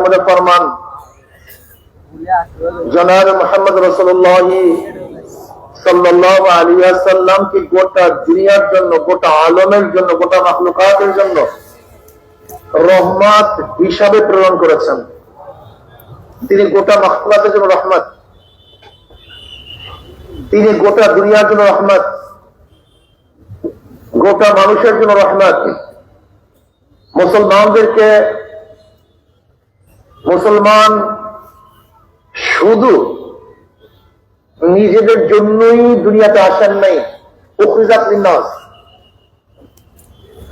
মধ্যে ফরমান, জনাব মোহাম্মদ রসুল্লাহ গোটা প্রেরণ করেছেন? তিনি গোটা জন্য রহমত। তিনি গোটা দুনিয়ার জন্য রহমত। গোটা মানুষের জন্য রহমত। মুসলমানদেরকে মুসলমান শুধু নিজেদের জন্যই দুনিয়াতে আসেন নাই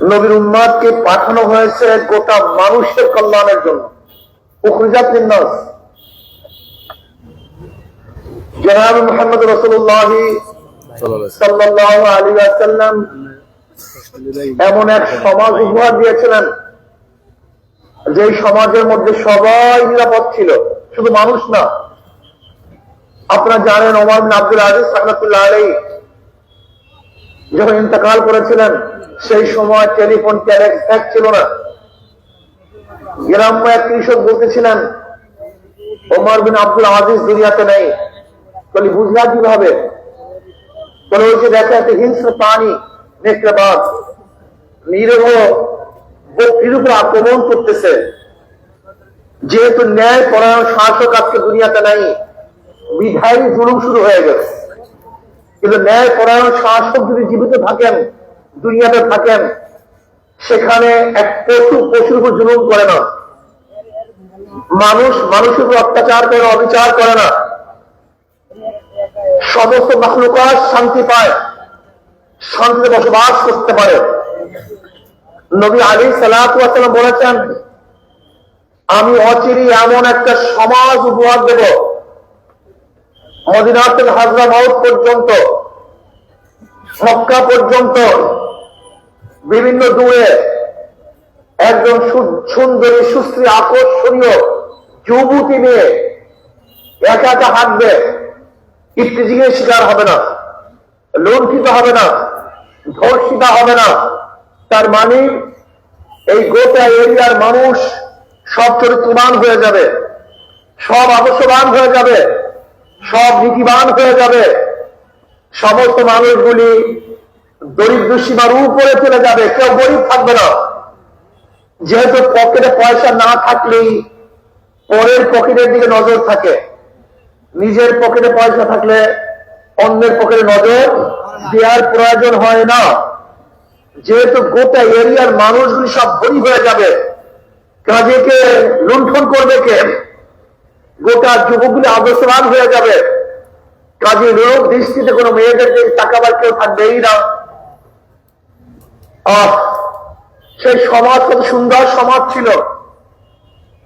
নবীর উম্মাদকে পাঠানো হয়েছে গোটা মানুষের কল্যাণের জন্য। লিন্নাস জনাব মোহাম্মদ রসুল্লাহ সাল্লাহ আলী আসাল্লাম এমন এক সমাজ উপহার দিয়েছিলেন যে সমাজের মধ্যে সবাই নিরাপদ ছিল, শুধু মানুষ না। আপনারা জানেন ওমর বিন আব্দুল আজিজ রহমতুল্লাহ আলী যখন ইন্তকাল করেছিলেন, সেই সময় টেলিফোন ট্যাক্স ছিল না। গ্রাম্য এক কৃষক বলতেছিলেন, ওমর বিন আব্দুল আজিজ দুনিয়াতে নেই। বলি, বুঝলা কীভাবে? বলে, ওই যে দেখা একটা হিংস্র প্রাণী নেকড়েবাদ নিরহ বক্তির উপর আক্রমণ করতেছে। যেহেতু ন্যায় পরায়ণ শাসক আজকে দুনিয়াতে নাই, বিধায়ী জুলুম শুরু হয়ে গেছে। কিন্তু ন্যায় পরায়ণ শাসক যদি জীবিত থাকেন, দুনিয়াতে থাকেন, সেখানে এক পশু পশুর উপর জুলুম করে না। মানুষ মানুষের উপর অত্যাচার করে, অবিচার করে না। সমস্ত মাহলুকাত শান্তি পায়, শান্তিতে বসবাস করতে পারে। নবী আলী সালাম বলেছেন, আমি অচিরি এমন একটা সমাজ উপহার দেব। মদিনা থেকে হাজরা মাউত পর্যন্ত, মক্কা পর্যন্ত, বিভিন্ন দূরে একজন সুন্দরী, সুশ্রী, আকর্ষণীয় যুবতী নিয়ে একা একা হাঁটবে, ইফতিজিংয়ের শিকার হবে না, লুণ্ঠিত হবে না, ধর্ষিতা হবে না। তার মানে এই গোটা এরিয়ার মানুষ সব চরিত্রবান হয়ে যাবে, সব আদর্শবান হয়ে যাবে, সব নীতিবান হয়ে যাবে। সমস্ত মানুষগুলি দরিদ্র সীমার উপরে চলে যাবে, কেউ গরিব থাকবে না। যেহেতু পকেটে পয়সা না থাকলেই পরের পকেটের দিকে নজর থাকে। নিজের পকেটে পয়সা থাকলে অন্যের পকেটে নজর দেওয়ার প্রয়োজন হয় না। যেহেতু গোটা এরিয়ার মানুষগুলি সব গরিব হয়ে যাবে কাজেকে লুণ্ঠন করবে কে? গোটা যুবকগুলি আদর্শবান হয়ে যাবে। কাজে লোক দৃষ্টিতে কোনো মেয়েদেরকে টাকাবার কেউ থাকবেই না। সেই সমাজ কত সুন্দর সমাজ ছিল,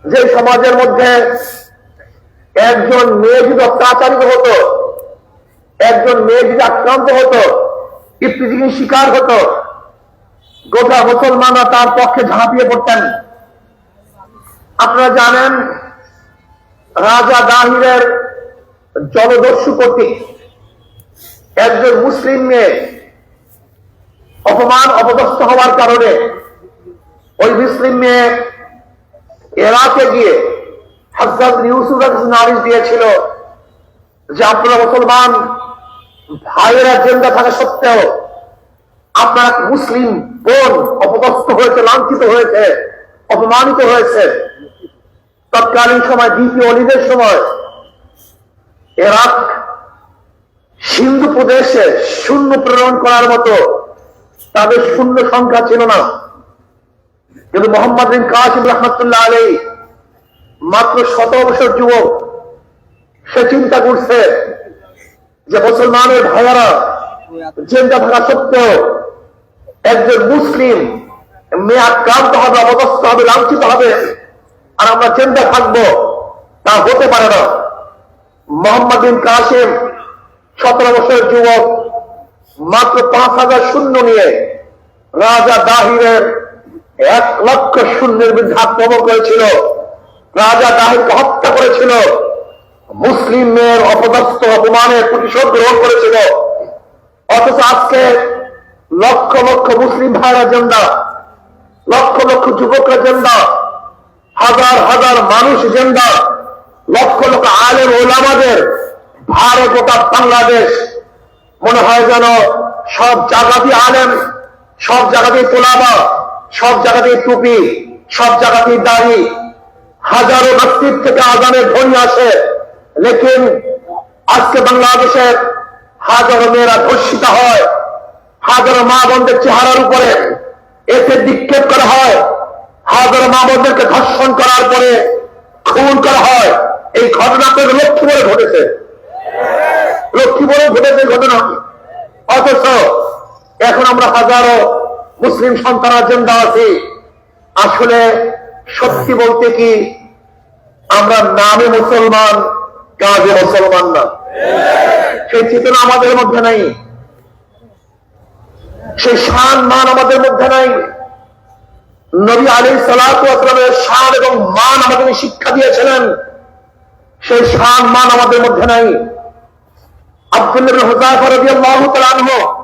যে সমাজের মধ্যে একজন মেয়ে যদি অত্যাচারিত হতো, একজন মেয়ে যদি আক্রান্ত হতো ইফতিজির শিকার হতো গোটা মুসলমানরা তার পক্ষে ঝাঁপিয়ে পড়তেন। আপনারা জানেন, রাজা দাহিরের জলদস্যু কর্তৃক একজন মুসলিম মেয়ে অপমান অপদস্থ হওয়ার কারণে ওই মুসলিম মেয়ে এরাকে গিয়ে হজরত ইউসুফ নারিশ দিয়েছিল যে আপনারা মুসলমান, ভাইয়েরা জেন্দা থাকা সত্ত্বেও আপনার মুসলিম বোন অপদস্থ হয়েছে, লাঞ্ছিত হয়েছে, অপমানিত হয়েছে? তৎকালীন সময়, দ্বিতীয় অলিদের সময়, এরাক সিন্ধু প্রদেশে শূন্য প্রেরণ করার মতো তাদের শূন্য সংখ্যা ছিল না। কিন্তু মোহাম্মদ বিন কাসিম রহমতুল্লাহ আলী মাত্র শত বছর যুবক, সে চিন্তা করছে যে মুসলমানের ভাইয়ারা জেন্দা থাকা সত্ত্বেও একজন মুসলিম মেয়াদ আক্রান্ত হবে অবদস্থ হবে, লাঞ্ছিত হবে, আর আমরা চিন্তা থাকব, তা হতে পারে না। মোহাম্মদ বিন কাসিম, সতেরো বছরের যুবক, মাত্র পাঁচ হাজার শূন্য নিয়ে রাজা দাহিরের এক লক্ষ শূন্যের বিরুদ্ধে আক্রমণ করেছিল। রাজা দাহিরকে হত্যা করেছিল। মুসলিম মেয়ের অপদস্থ অপমানের প্রতিশোধ গ্রহণ করেছিল। অথচ আজকে লক্ষ লক্ষ মুসলিম ভাইরা জেন্দা লক্ষ লক্ষ যুবকরা জেন্দা হাজার হাজার মানুষ জেন্দা লক্ষ লক্ষ আলেম ওলামাদের ভারত গোটা বাংলাদেশ। মনে হয় যেন সব জায়গাতেই আলেম, সব জায়গাতেই পোলাবা সব জায়গাতেই টুপি, সব জায়গাতেই দাড়ি, হাজারো ব্যক্তির থেকে আজানের ধ্বনি আসে। লেকিন আজকে বাংলাদেশের হাজারো মেয়েরা ধর্ষিত হয়। হাজারো মা বোনদের চেহারার উপরে এতে নিক্ষেপ করা হয়। হাজারো মা বোনদেরকে ধর্ষণ করার পরে খুন করা হয়। এই ঘটনা আপনাদের লক্ষ্মীপুরে ঘটেছে। লক্ষ্মীপুরে ঘটেছে ঘটনা। অথচ এখন আমরা হাজারো মুসলিম সন্তান জেন্দা আছি। আসলে সত্যি বলতে কি, আমরা নামে মুসলমান, কাজে মুসলমান না। সেই চেতনা আমাদের মধ্যে নাই। সেই শান মান আমাদের মধ্যে নাই। নবী আলী সালামের শান এবং মান আমাদের শিক্ষা দিয়েছিলেন। সেই শান মান আমাদের মধ্যে নাই। আব্দুল্লাহ হুজাফর রাদিয়াল্লাহু তাআলা আনহু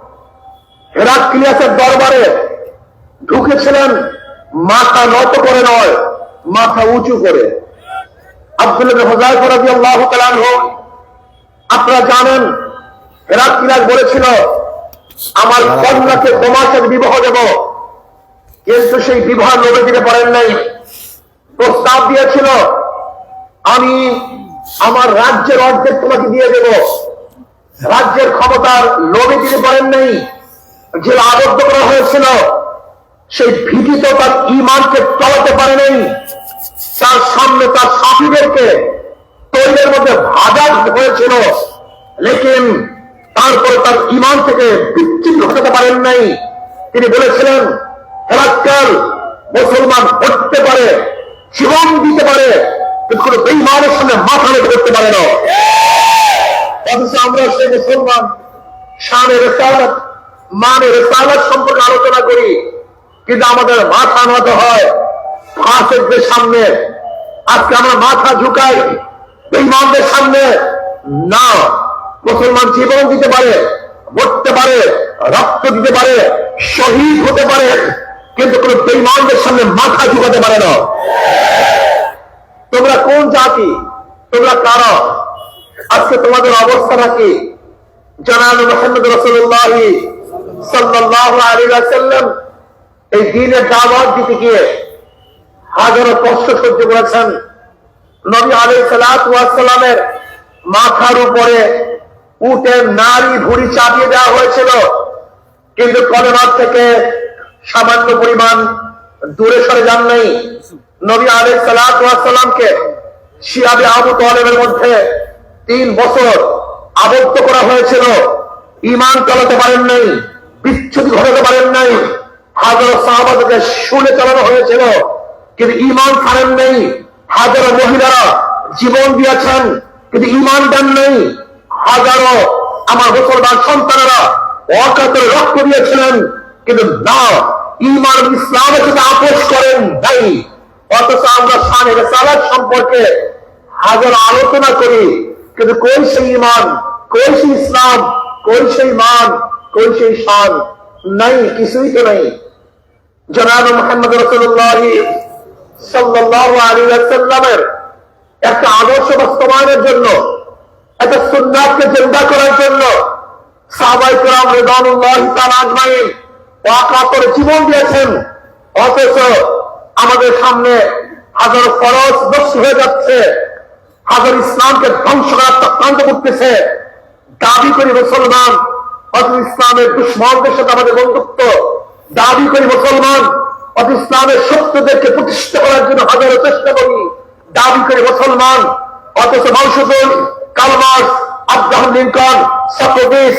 হেরাক্লিয়াসের দরবারে ঢুকেছিলেন। মাথা নত করে নয়, মাথা উঁচু করে। আব্দুল্লাহ হুজাফর রাদিয়াল্লাহু তাআলা আনহু, আপনারা জানেন হেরাক্লিয়াস বলেছিল আমার কন্যাকে তোমার সাথে বিবাহ দেব। কিন্তু সেই বিবাহ লোভে দিতে পারেন নাই। প্রস্তাব দিয়েছিল আমি আমার রাজ্যের অর্ধেক তোমাকে দিয়ে দেব। রাজ্যের ক্ষমতার লোভে দিতে পারেন নাই। যে আবদ্ধ করা হয়েছিল সেই ভীতিতে তার ইমানকে চলাতে পারে নাই। তার সামনে তার সাথীদেরকে তৈলের মধ্যে ভাজা হয়েছিল। লেকিন তারপরে তার ইমান থেকে বিচ্ছিন্ন ঘটাতে পারেন নাই। তিনি বলেছিলেন হেরাক্কাল মুসলমান হতে পারে, জীবন দিতে পারে, কিন্তু কোনো বেইমানের সঙ্গে মাথা রেখে করতে পারে না। অথচ আমরা সেই মুসলমান শানের রেসালত মানের রেসালত সম্পর্কে আলোচনা করি, কিন্তু আমাদের মাথা নত হয় ফাঁসেকদের সামনে। আজকে আমরা মাথা ঝুঁকাই বেইমানদের সামনে না। মুসলমান জীবন দিতে পারে, মরতে পারে, রক্ত দিতে পারে, শহীদ হতে পারে, কিন্তু কোন বেইমানদের সামনে মাথা ঝুঁকাতে পারে না। তোমরা কোন জাতি? তোমরা কারা? আজকে তোমাদের অবস্থাটা কি জানাল মোহাম্মদ রসুল্লাহ সাল্লাহ আলী এই দিনের দাওয়াত দিতে গিয়ে হাজারো কষ্ট সহ্য করেছেন। নবী আলী সালামের মাথার উপরে উটের নারী ভুড়ি চাপিয়ে দেওয়া হয়েছিল। কিন্তু কলেমার থেকে সামান্য পরিমাণ দূরে সরে যান নাই। নবী আলী সালামকে শিয়াবে আবু তলেবের মধ্যে তিন বছর আবদ্ধ করা হয়েছিল। ইমান চালাতে পারেন নাই, বিচ্ছুতি ঘটাতে পারেন নাই। হাজারো সাহাবাদকে শুনে চালানো হয়েছিল, কিন্তু ইমান ছাড়েন নেই। হাজারো মহিলারা জীবন দিয়েছেন, কিন্তু ইমান দেন নেই। হাজারো আমার মুসলমান সন্তানেরা অকাতরে রক্ত দিয়েছিলেন, কিন্তু না ইমান ইসলামের সাথে আপোষ করেন নাই। অথচ আমরা সানের সালাদ সম্পর্কে হাজার আলোচনা করি, কিন্তু কোন সেই ইমান, কোন সেই ইসলাম, কোন সেই মান কই সেই শান নাই, কিছুই তো নাই। জনাব মোহাম্মদ রসুল্লাহ সাল্লাহ আলী সাল্লামের একটা আদর্শ বাস্তবায়নের জন্য একটা সুন্নাথকে চিন্তা করার জন্য সাহাবাই কালাম রেদানুল্লাহ আজমাইন ওয়াকাতরে জীবন দিয়েছেন। অথচ আমাদের সামনে হাজার ফরজ নষ্ট হয়ে যাচ্ছে, হাজার ইসলামকে ধ্বংস করার চক্রান্ত করতেছে। দাবি করি মুসলমান, অথচ ইসলামের দুশ্মনদের সাথে আমাদের বন্ধুত্ব। দাবি করি মুসলমান, অথচ ইসলামের সত্যদেরকে প্রতিষ্ঠা করার জন্য হাজারো চেষ্টা করি। দাবি করি মুসলমান, অথচ মাউসুদুল কালমাস Abraham Lincoln Socrates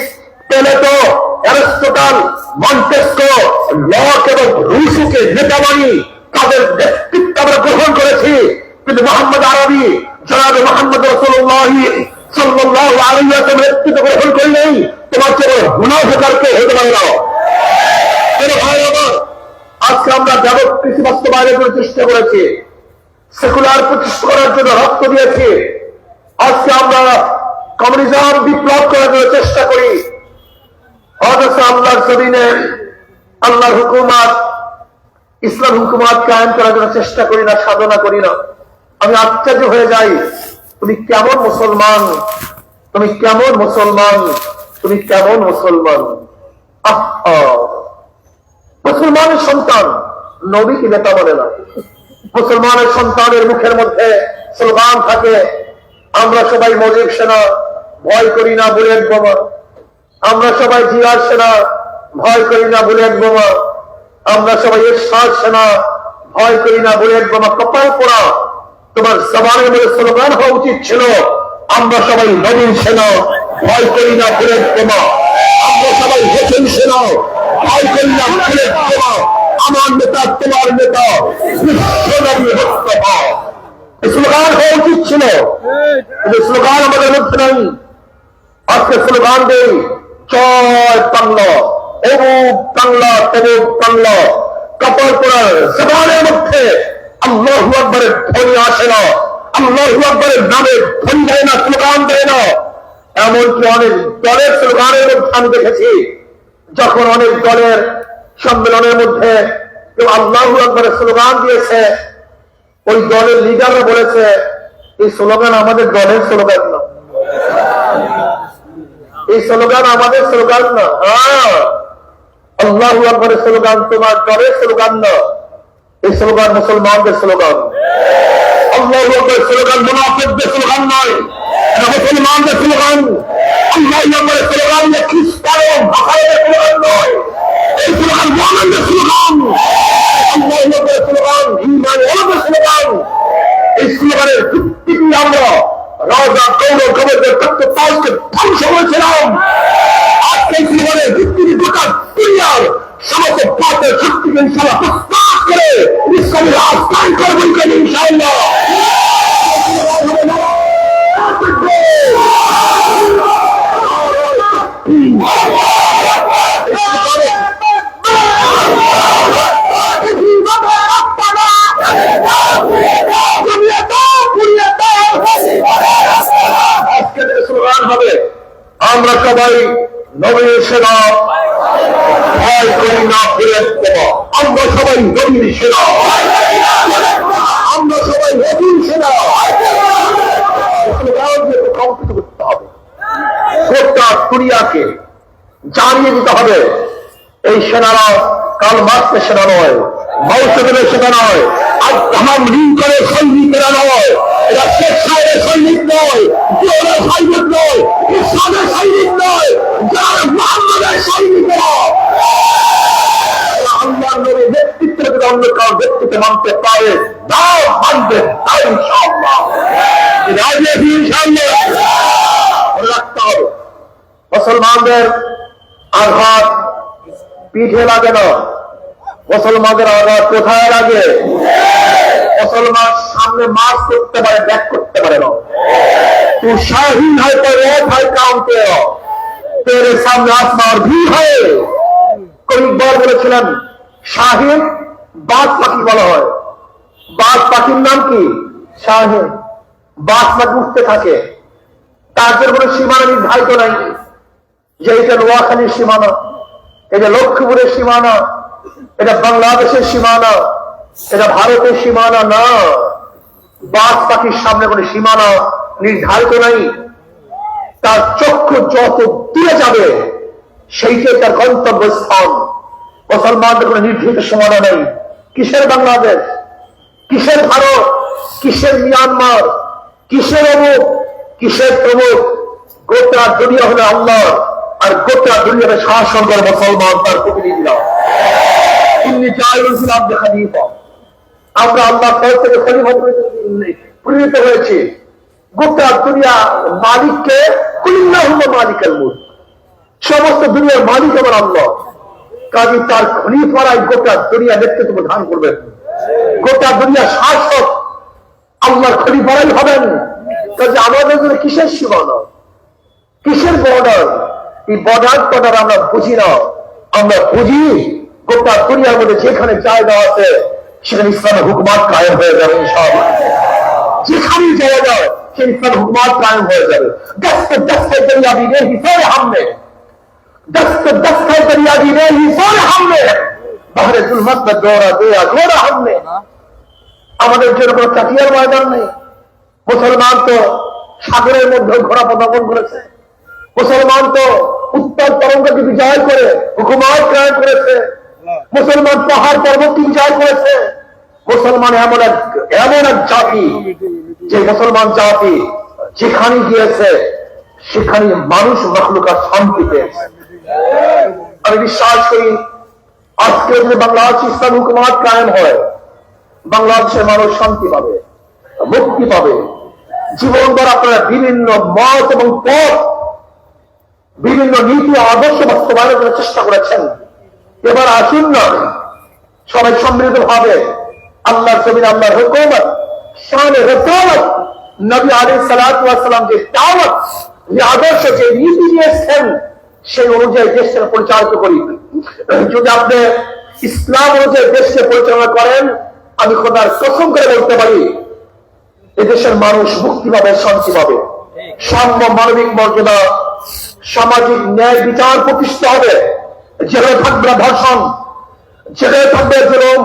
Plato Aristotle, Montesquieu, Locke এবং রুশোকে নেতা তাদের নেতৃত্ব আমরা গ্রহণ করেছি। কিন্তু মোহাম্মদ আরবি জনাব মোহাম্মদ রসুল্লাহ গ্রহণ করলেই তোমার চেয়ে গুণাধিকারকে হতে পারে না। কেন ভাই আমার? আজকে আমরা যাবত কৃষি বাস্তবায়নের জন্য চেষ্টা করেছি। সেকুলার প্রতিষ্ঠা করার জন্য রক্ত দিয়েছি। আজকে আমরা কমিউনিজম বিপ্লব করার চেষ্টা করি। অথচ আল্লাহর জমিনে, আল্লাহর হুকুমাত, ইসলাম হুকুমাত কায়েম করার জন্য চেষ্টা করি না, সাধনা করি না। আমি আশ্চর্য হয়ে যাই, তুমি কেমন মুসলমান? তুমি কেমন মুসলমান? তুমি কেমন মুসলমান? মুসলমানের সন্তান নবী কি নেতা বলে না। মুসলমানের সন্তানের মুখের মধ্যে স্লোগান থাকে আমরা সবাই মজিব সেনা, ভয় করি না বুলেট বোমা। আমরা সবাই জিয়ার সেনা, ভয় করি না বুলেট বোমা। আমরা সবাই এরশাদ সেনা, ভয় করি না বুলেট বোমা। কপাল পোড়া। তোমার জবানের মধ্যে স্লোগান হওয়া উচিত ছিল, আমরা সবাই নবীন সেনা, ভয় করি না বুলেট বোমা। আমরা সবাই হোসেন সেনা, ভয় করি না বুলেট বোমা। আমার নেতা, তোমার নেতা বিশ্বনবী মুস্তাফা। এই স্লোগান হওয়া উচিত ছিল। স্লোগান আমাদের মধ্যে নাই। আজকে স্লোগান দেই, জয় বাংলা, অমুক বাংলা বাংলা। জবানের মধ্যে আল্লাহ আকবরের ধ্বনি আসে না। আল্লাহ আকবরের নামে ধ্বনি দেয় না, স্লোগান দেয় না। এমনকি অনেক দলের স্লোগানের মধ্যে আমি দেখেছি, যখন অনেক দলের সম্মেলনের মধ্যে কেউ আল্লাহ আকবরের স্লোগান দিয়েছে ওই দলের লিডাররা বলেছে, এই স্লোগান আমাদের দলের স্লোগান না। এই স্লোগান আমাদের স্লোগান না। হ্যাঁ। আল্লাহ আকবরের স্লোগান তোমার দলের স্লোগান না। এই স্লোগান মুসলমানদের স্লোগান। আল্লাহ আকবরের স্লোগান মুনাফিকদের স্লোগান নয়, এটা মুসলমানদের স্লোগান। আল্লাহ আকবরের স্লোগান যে ভাষাদের স্লোগান নয়, এই স্লোগান স্লোগান। আল্লাহ আকবরের স্লোগান ইমান ওলাদের স্লোগান এই স্লোগানের ভিত্তিটি আমরা রাজা গৌরব গভর্নর তত্ত্ব পাঁচকে ধ্বংস করেছিলাম। আজকে স্লোগানের ভিত্তিটি গোটা দুনিয়ার সমস্ত পাতের শক্তিকে ইনশাল্লাহ প্রস্তাব করে ইসলামী রাজ কায়ম করবেন কেন ইনশাআল্লাহ। আজকে স্লোগান হবে আমরা সবাই সেনা ভয় করি না আমরা সবাই সেনা। আমরা সবাই দুনিয়াকে জানিয়ে দিতে হবে। এই সেনারা কাল মার্কের সেনা নয় মৌসুমের সেনা নয়। আব্রাহাম লিঙ্কনের সৈনিকেরা নয়। এরা শেখ সাহেবের সৈনিক নয় জিওরের সৈনিক নয় ইসলামের সৈনিক নয়, যারা মোহাম্মদের সৈনিকেরা আল্লাহ নবীর নেতৃত্বে যদি অন্য কারও ব্যক্তিকে মানতে পারে না মানবে, তাই ইনশাআল্লাহ। রাজি আছি ইনশাআল্লাহ। মনে রাখতে হবে, মুসলমানদের আঘাত পিঠে লাগে না। মুসলমানদের আওয়াজ কোথায় লাগে? মুসলমান সামনে মার্চ করতে পারে ব্যাক করতে পারে না। তুই শাহীন হয় তো এক হয় কাম তোর সামনে আসমার ভি হয়। কবি বার বলেছিলেন শাহীন বাদ পাখি বলা হয়। বাদ পাখির নাম কি? শাহীন। বাদ পাখি উঠতে থাকে। তাদের কোনো সীমানা নির্ধারিত নাই। যে এটা নোয়াখালীর সীমানা, এটা লক্ষ্মীপুরের সীমানা এটা বাংলাদেশের সীমানা, এটা ভারতের সীমানা না। বাদ পাখির সামনে কোনো সীমানা নির্ধারিত নাই। তার চক্ষু যত দূরে যাবে, সেইটাই তার গন্তব্যস্থান। মুসলমানদের কোনো নির্ধারিত সীমানা নেই। কিসের বাংলাদেশ? কিসের ভারত? কিসের মিয়ানমার? কিসের অমুক? কিসের প্রমুখ গোটা দুনিয়া হলো আল্লাহ আর গোটা দুনিয়াতে মুসলমান তার প্রতিনিধিরা। জায়গা আব্দে খালিফা, আমরা আল্লাহ থেকে খলিফা পরিণত হয়েছি। গোটা দুনিয়া মালিককে কুলিল্লাহ মালিকের মুখ সমস্ত দুনিয়ার মালিক আমার আল্লাহ। কাজী তার খলিফারাই গোটা দুনিয়া নেতৃত্ব ধান করবেন। গোটা দুনিয়া শাসক আল্লাহর খলিফারাই হবেন। কাজে আমাদের জন্য কিসের সীমানা? কিসের বর্ডার? এই বদার্থ দ্বারা আমরা বুঝি না। আমরা বুঝি গোটা দুনিয়ার মধ্যে যেখানে জায়গা আছে, সেখানে ইসলামের হুকুমাত কায়েম হয়ে যাবে সব যেখানে যাওয়া যায়, সেই ইসলামের হুকুমাত কায়েম হয়ে যাবে। দস্তে দস্তে জরিয়া দিনে হিসাবে হামলে। দস্তে দস্তে জরিয়া দিনে হিসাবে হামলে। বাহারে জুলমত না দৌড়া দৌড়া দৌড়া হামলে। আমাদের জন্য কোনো চাটিয়ার ময়দান নেই। মুসলমান তো সাগরের মধ্যে ঘোরা পদাপন করেছে। মুসলমান তো উত্তর তরঙ্গকে বিজয় করে, হুকুমাত কায়েম করেছে। মুসলমান পাহাড় পর্বতকে বিজয় করেছে। মুসলমান এমন এক এমন এক জাতি যে মুসলমান জাতি যেখানে গিয়েছে সেখানে মানুষ মখলুকার শান্তি পেয়েছে। আমি বিশ্বাস করি আজকে যদি বাংলাদেশ ইসলাম হুকুমাত কায়েম হয়। বাংলাদেশের মানুষ শান্তি পাবে, মুক্তি পাবে। জীবন দ্বারা আপনারা বিভিন্ন মত এবং পথ বিভিন্ন নীতি আদর্শ বাস্তবায়নের করার চেষ্টা করেছেন। এবার আসুন না, সবাই সমৃদ্ধ ভাবে আল্লাহ জমিন আল্লাহর হুকুমত, শানে রসুলত নবী আলী সালাম যে দাওয়াত যে আদর্শ যে নীতি নিয়েছেন সেই অনুযায়ী দেশকে পরিচালিত করি। যদি আপনি ইসলাম অনুযায়ী দেশকে পরিচালনা করেন, আমি খোদার কসম করে বলতে পারি, এদেশের মানুষ মুক্তি পাবে, শান্তি পাবে। সাম্য মানবিক মর্যাদা সামাজিক ন্যায় বিচার প্রতিষ্ঠা হবে। জেলে থাকবে ধর্ষণ যেখানে থাকবে জুলুম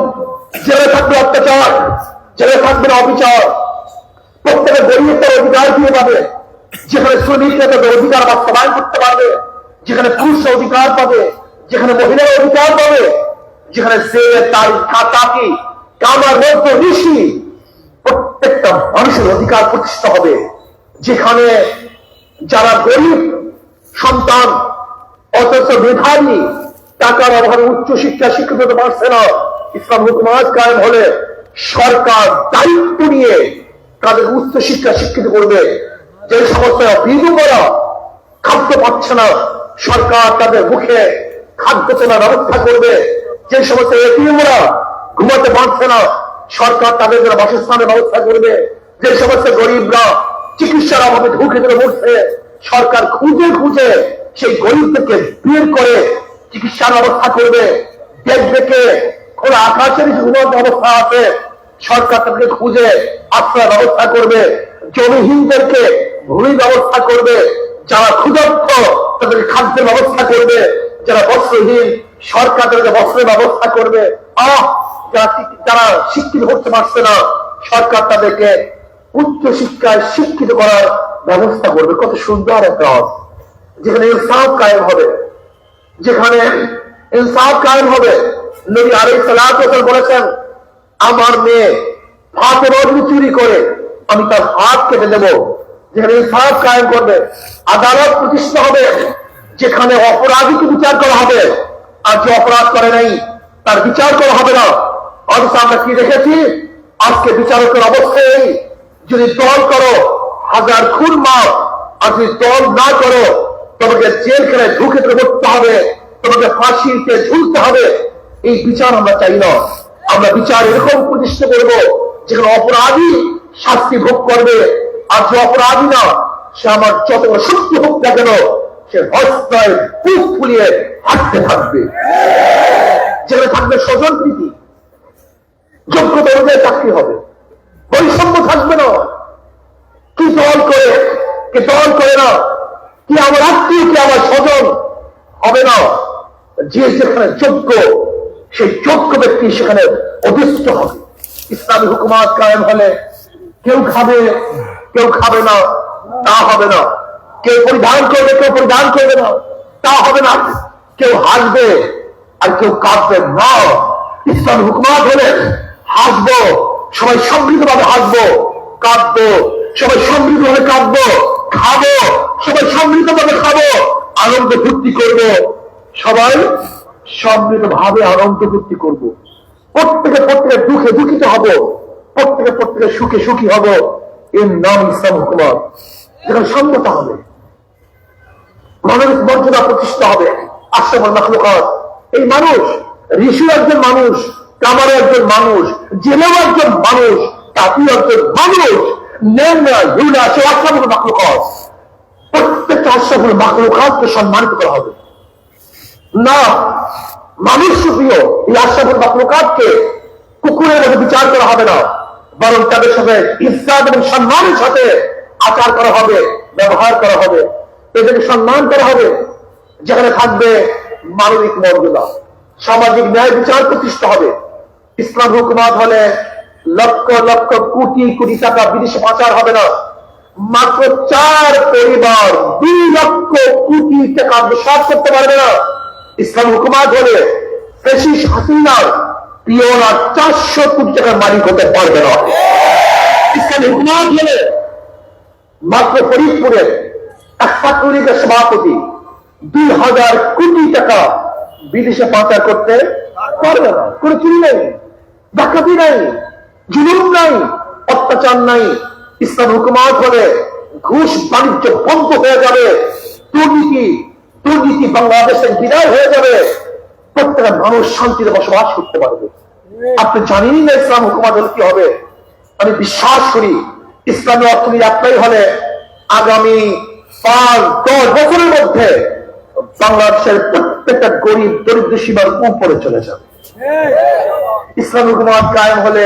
যেখানে থাকবে অত্যাচার, জেলে থাকবে না অবিচার। প্রত্যেকে গরিব তার অধিকার দিয়ে পাবে, যেখানে শ্রমিকরা তাদের অধিকার বাস্তবায়ন করতে পারবে, যেখানে পুরুষ অধিকার পাবে, যেখানে মহিলার অধিকার পাবে, যেখানে সে, তার তাকে, কামার মধ্যে ঋষি প্রত্যেকটা মানুষের অধিকার প্রতিষ্ঠা হবে। যেখানে যারা গরিব সন্তান, অথচ মেধাবী টাকার অভাবে উচ্চ শিক্ষা শিক্ষিত হতে পারছে না। ইসলাম হুকুমাত কায়েম হলে সরকার দায়িত্ব নিয়ে তাদের উচ্চ শিক্ষা শিক্ষিত করবে। যে সমস্ত বিধুবরা খাদ্য পাচ্ছে না, সরকার তাদের মুখে খাদ্য তোলার ব্যবস্থা করবে। যে সমস্ত এটিএমরা ঘুমাতে পারছে না, সরকার তাদের জন্য বাসস্থানের ব্যবস্থা করবে। যে সমস্ত গরিবরা চিকিৎসার অভাবে ঢুকে ধরে মরছে সরকার খুঁজে খুঁজে সেই গরিবদেরকে বের করে চিকিৎসার ব্যবস্থা করবে। দেখবে কে? খোলা আকাশের ঘুমার ব্যবস্থা আছে। সরকার তাদেরকে খুঁজে আশ্রয় ব্যবস্থা করবে। জমিহীনদেরকে ভূমি ব্যবস্থা করবে। যারা ক্ষুদত্ত তাদের খাদ্যের ব্যবস্থা করবে। যারা বস্ত্রহীন, সরকার তাদেরকে বস্ত্রের ব্যবস্থা করবে। আহ! যারা শিক্ষিত হতে পারছে না, সরকার তাদেরকে উচ্চ শিক্ষায় শিক্ষিত করার ব্যবস্থা করবে। কত সুন্দর একটা অর্থ। যেখানে ইনসাফ কায়েম হবে। যেখানে ইনসাফ কায়েম হবে। নবী আলাই সালাম বলেছেন, আমার মেয়ে হাতের চুরি করে, আমি তার হাত কেটে দেব যেখানে ইনসাফ কায়েম করবে, আদালত প্রতিষ্ঠা হবে, যেখানে অপরাধীকে বিচার করা হবে। আর যে অপরাধ করে নাই, তার বিচার করা হবে না। অথচ আমরা কি দেখেছি? আজকে বিচারকের অবস্থায় যদি দল করো, হাজার খুন মাপ আর যদি দল না করো, তোমাকে জেলখানায় ঢুকে করতে হবে, তোমাকে ফাঁসিতে ঝুলতে হবে, এই বিচার আমরা চাই না। আমরা বিচার এরকম প্রতিষ্ঠা করব, যেখানে অপরাধী শাস্তি ভোগ করবে, আর যে অপরাধী না, সে আমার যত শক্তি হোক না কেন, সে হস্তায় বুক ফুলিয়ে হাঁটতে থাকবে। যেখানে থাকবে স্বজন প্রীতি, যোগ্যতা অনুযায়ী চাকরি হবে। বৈষম্য থাকবে না। কি দল করে, কি দল করে না? কি আমার আত্মীয়, কি আমার স্বজন? হবে না। যে যেখানে যোগ্য, সেই যোগ্য ব্যক্তি সেখানে অধিষ্ঠ হবে। ইসলামী হুকুমাত কায়েম হলে কেউ খাবে কেউ খাবে না, তা হবে না। কেউ পরিধান করবে, কেউ পরিধান করবে না, তা হবে না। কেউ হাসবে আর কেউ কাঁদবে না। ইসলামী হুকুমাত হলে হাসবো। সবাই সমৃদ্ধভাবে হাসবো কাঁদবো, সবাই সমৃদ্ধভাবে কাঁদবো, খাব, সবাই সমৃদ্ধভাবে খাব, আনন্দ ফুর্তি করব, সবাই সমৃদ্ধ ভাবে আনন্দ ফুর্তি করব। প্রত্যেকে প্রত্যেকে দুঃখে দুঃখিত হব, প্রত্যেকে প্রত্যেকে সুখে সুখী হব। এর নাম ইসলাম হুকুমত যেখানে সম্মতা হবে, মানবিক মর্যাদা প্রতিষ্ঠা হবে, আশ্রমের মাখলুকাত। এই মানুষ ঋষি একজন মানুষ কামার একজন মানুষ, জেলেও একজন মানুষ কাপি একজন মানুষ বিচার করা হবে না, বরং তাদের সাথে ইসলাম এবং সম্মানের সাথে আচার করা হবে, ব্যবহার করা হবে, এদেরকে সম্মান করা হবে, যেখানে থাকবে মানবিক মর্যাদা। সামাজিক ন্যায় বিচার প্রতিষ্ঠা হবে। ইসলাম হুকুমাত হলে লক্ষ লক্ষ কোটি কোটি টাকা বিদেশে পাচার হবে না। মাত্র চার পরিবার দুই লক্ষ কোটি টাকা বিশ্বাস করতে পারবে না। ইসলাম হুকুমাত হলে ফেসিস হাসিনার পিওন চারশো কোটি টাকার মালিক হতে পারবে না। ইসলাম হুকুমাত হলে মাত্র ফরিদপুরের এক ছাত্রলীগের সভাপতি দুই হাজার কোটি টাকা বিদেশে পাচার করতে পারবে না। কোনো চুরি নেই। ডাকাতি নাই, জুলুম নাই, অত্যাচার নাই। ইসলাম হুকুমাত হলে ঘুষ বাণিজ্য বন্ধ হয়ে যাবে, দুর্নীতি দুর্নীতি বাংলাদেশের বিদায় হয়ে যাবে। প্রত্যেকটা মানুষ শান্তিতে বসবাস করতে পারবে। আপনি জানেনই না ইসলাম হুকুমাত হলে কি হবে? আমি বিশ্বাস করি, ইসলামী অর্থনীতি অ্যাপ্লাই হলে আগামী পাঁচ, দশ বছরের মধ্যে বাংলাদেশের প্রত্যেকটা গরিব, দরিদ্র সীমার উপরে চলে যাবে। ইসলাম হুকুমাত কায়েম হলে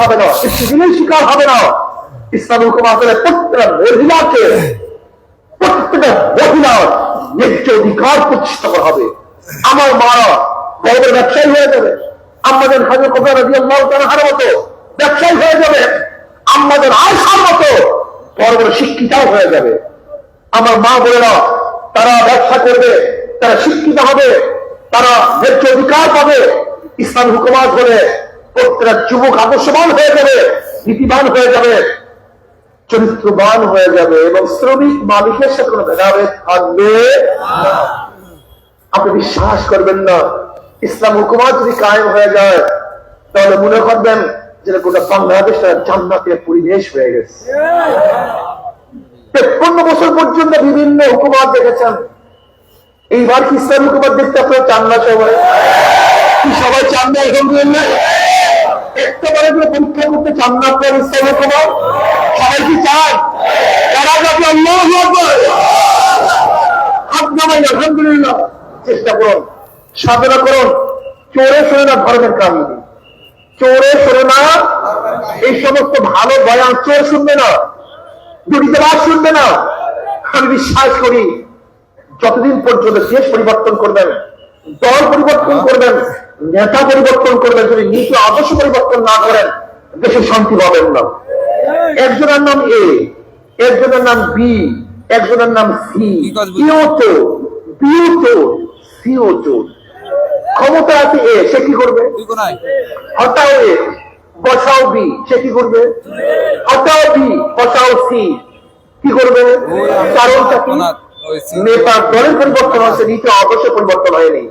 হবে না দিনের শিকার হবে না। ইসলাম হুকুমাত হলে প্রত্যেকটা মহিলাকে, প্রত্যেকটা মহিলার ন্যায্য অধিকার প্রতিষ্ঠা করা হবে। আমার মারা ব্যবসায়ী হয়ে যাবে। আমাদের হাজার কথা রাজি আল্লাহ হার মতো ব্যবসায়ী হয়ে যাবে। আমাদের আয়সার মতো বড় বড় শিক্ষিতাও হয়ে যাবে। আমার মা বোনেরা, তারা ব্যবসা করবে, তারা শিক্ষিত হবে। তারা ন্যায্য অধিকার পাবে ইসলাম হুকুমাত হলে প্রত্যেকটা যুবক আদর্শবান হয়ে যাবে নীতিবান হয়ে যাবে চরিত্রবান হয়ে যাবে এবং শ্রমিক মালিকের সাথে কোনো ভেদাভেদ থাকবে আপনি বিশ্বাস করবেন না ইসলাম হুকুমাত যদি কায়েম হয়ে যায় তাহলে মনে করবেন যে গোটা বাংলাদেশের জান্নাতের পরিবেশ হয়ে গেছে। তেপ্পন্ন বছর পর্যন্ত বিভিন্ন হুকুমাত দেখেছেন। এইবার কি ইসলাম দেখতে আপনারা চান না সবাই। কি সবাই চান না এখন না? একটা বারে করে পরীক্ষা করতে চান না আপনার ইসলাম সবাই কি চান? তারা যাবে আল্লাহ হাত আলহামদুলিল্লাহ। চেষ্টা করুন। সাধনা করুন। চোরে শোনে না ধর্মের কাহিনী চোরে শোনে না এই সমস্ত ভালো বয়ান চোর শুনবে না। দুর্নীতিবাদ শুনবে না। আমি বিশ্বাস করি। যতদিন পর্যন্ত দেশ পরিবর্তন করবেন, দল পরিবর্তন করবেন, নেতা পরিবর্তন করবেন, যদি নীতি আদর্শ পরিবর্তন না করেন, দেশে শান্তি পাবেন না। একজনের নাম এ, একজনের নাম বি, একজনের নাম সি চোর বিও সিও ক্ষমতা আছে এ, সে কি করবে? হটাও এ, বসাও বি, সে কি করবে? হটাও বি, বসাও সি, কি করবে? কারণটা কি? নেতার দলের পরিবর্তন হচ্ছে নীতি আদর্শ পরিবর্তন হয়নি।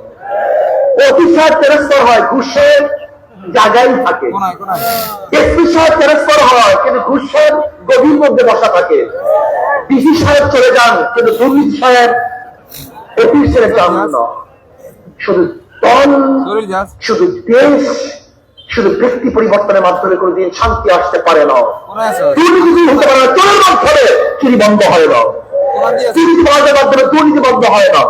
অফিসার ট্রান্সফার হয় ঘুষের জায়গায় থাকে। এসপি সাহেব ট্রান্সফার হয় কিন্তু ঘুষের গভীর মধ্যে বসা থাকে। ডিসি সাহেব চলে যান কিন্তু দুর্নীতি সাহেব অফিস ছেড়ে যান না। শুধু দল শুধু দেশ শুধু ব্যক্তি পরিবর্তনের মাধ্যমে কোনোদিন শান্তি আসতে পারে না। দুর্নীতি হতে পারে না চোরের মাধ্যমে চুরি বন্ধ হয় না। মাধ্যমে দুর্নীতি বন্ধ হয় না।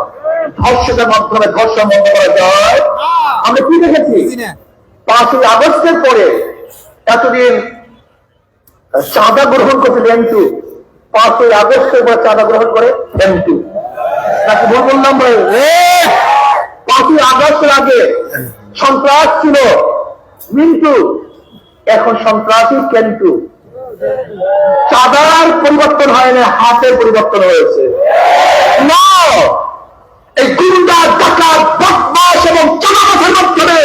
ধর্ষকের মাধ্যমে ধর্ষণ বন্ধ করা যায়। আমরা কি দেখেছি? পাঁচই আগস্টের পরে এতদিন চাঁদা গ্রহণ করছে এমটু পাঁচই আগস্টের পরে চাঁদা গ্রহণ করে এমটু নাকি ভুল বললাম ভাই? পাঁচই আগস্টের আগে সন্ত্রাস ছিল। মিন্টু এখন সন্ত্রাসী কেন্টু। চাঁদার পরিবর্তন হয় না হাতের পরিবর্তন হয়েছে। না! এই গুন্ডা টাকা বদমাস এবং চাঁদাবাসের মাধ্যমে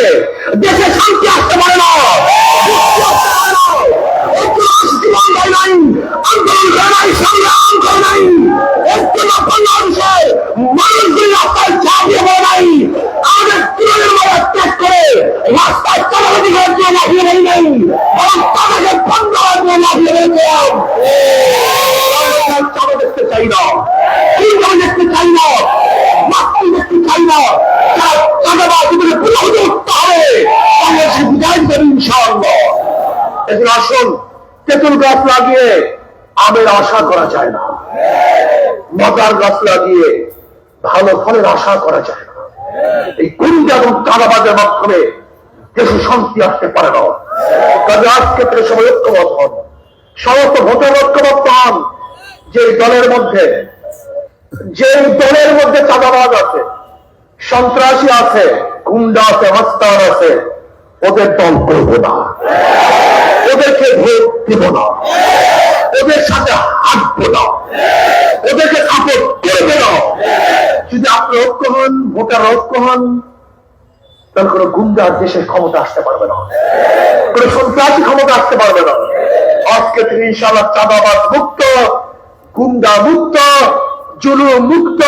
দেশে শান্তি আসতে পারে না হয় নাই আন্দোলন হয় নাই সংগ্রাম হয় নাই ঐক্যতা বাংলাদেশে মানুষগুলি রাস্তায় চাপিয়ে পড়ে নাই আমাদের তৃণমূলের মতো ত্যাগ করে রাস্তায় চালাবাজি করার জন্য লাফিয়ে পড়ি নাই বরং তাদেরকে বন্ধ করার জন্য লাফিয়ে পড়েছিলাম চাঁদা দেখতে চাই না কিংবা দেখতে চাই না মাতৃ দেখতে চাই না তারা চাঁদাবাজিদের পুরোহিত উঠতে হবে বাংলাদেশে বিদায় দেবে ইনশাআল্লাহ এখন আসুন তেঁতুল গাছ লাগিয়ে আমের আশা করা যায় না। মজার গাছ লাগিয়ে ভালো ফলের আশা করা যায় না। এই গুন্ডা এবং কালাবাজের মাধ্যমে দেশে শান্তি আসতে পারে না। কাজে আজকে সবাই ঐক্যবদ্ধ হন। সমস্ত ভোটার ঐক্যবদ্ধ হন। যে দলের মধ্যে, যে দলের মধ্যে চাঁদাবাজ আছে, সন্ত্রাসী আছে, গুন্ডা আছে মাস্তান আছে, ওদের দল করব না। ওদেরকে ভোট দিব না। ওদের সাথে হাঁটবো না ওদেরকে সাপোর্ট করবে না যদি আপনি ঐক্য হন, ভোটার ঐক্য হন তাহলে কোনো গুন্ডার দেশের ক্ষমতা আসতে পারবে না। কোনো সন্ত্রাসী ক্ষমতা আসতে পারবে না। আজকে তিনি ইনশাল্লাহ চাঁদাবাদ মুক্ত, গুন্ডা মুক্ত জুলু মুক্ত,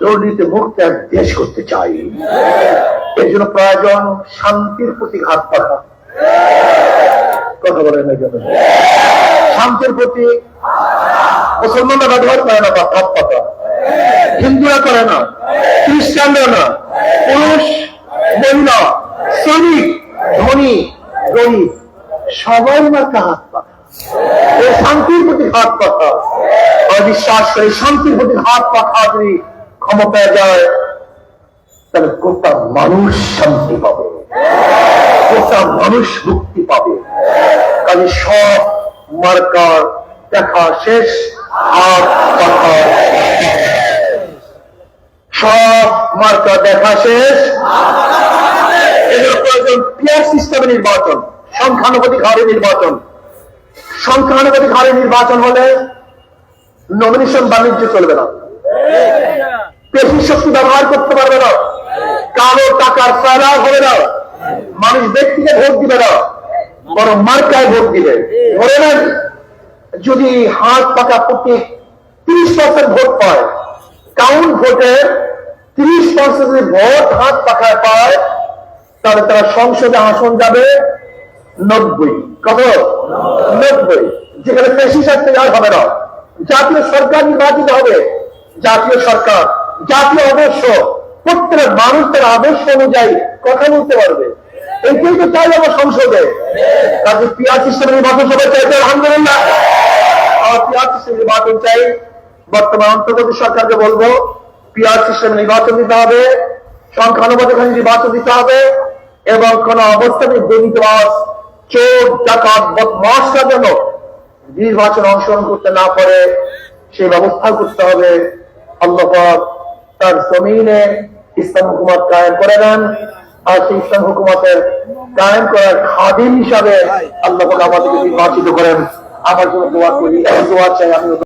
দুর্নীতি মুক্ত এক দেশ করতে চাই। এই জন্য প্রয়োজন শান্তির প্রতি ঘাত পাখা কথা বলেন এই জন্য শান্তির প্রতি মুসলমানরা ব্যবহার করে না হাত পাতা হিন্দুরা করে না, খ্রিস্টানরা না। পুরুষ মহিলা শ্রমিক, ধনী, গরিব, সবাই মাত্র হাত পাতা এই শান্তির প্রতি হাত পাতা অবিশ্বাস করে শান্তির প্রতি হাত পাখা যদি ক্ষমতায় যায়, তাহলে গোটা মানুষ শান্তি পাবে। গোটা মানুষ মুক্তি পাবে। কাজে সব মার্কার দেখা শেষ পাখা সব মার্কা দেখা শেষ পিয়ার নির্বাচন, সংখ্যানুপাতিক হারে নির্বাচন। সংখ্যানুপাতিক হারে নির্বাচন হলে নমিনেশন বাণিজ্য চলবে না। পেশি শক্তি ব্যবহার করতে পারবে না। কারও টাকার ফেলা হবে না। মানুষ ব্যক্তিকে ভোট দিবে না, বরং মার্কায় ভোট দিবে। ধরে নেন, যদি হাত পাকা প্রতীক তিরিশ পার্সেন্ট ভোট পায় কাউন্ট ভোটে তিরিশ পার্সেন্ট ভোট হাত পাখায় পায়, তাহলে তারা সংসদে আসন যাবে নব্বই। কত? নব্বই। যেখানে পেশি শাস্তি আর হবে না। জাতীয় সরকার নির্বাচিত হবে। জাতীয় সরকার, জাতীয় আদর্শ প্রত্যেক মানুষ তার আদর্শ অনুযায়ী কথা বলতে পারবে। এইটাই তো চাই আমার সংসদে। কাজে পিয়ার সিস্টেম নির্বাচন সবাই চাইছে আলহামদুলিল্লাহ। আমার পিয়ার সিস্টেম নির্বাচন চাই, বর্তমান অন্তর্বর্তী সরকারকে বলব পিয়ার সিস্টেম নির্বাচন দিতে হবে সংখ্যানুপাতিক নির্বাচন দিতে হবে, এবং কোন অবস্থাতে দুর্নীতিবাস চোর, ডাকাত বদমাসরা যেন নির্বাচন অংশগ্রহণ করতে না পারে সে ব্যবস্থা করতে হবে। আল্লাহ তার জমিনে ইসলাম হুকুমত কায়েম করে দেন আর সেই ইসলাম হুকুমতের কায়েম করার খাদিম হিসাবে আল্লাহ আমাদেরকে নির্বাচিত করেন। আমার জন্য দোয়া করি দোয়া চাই আমি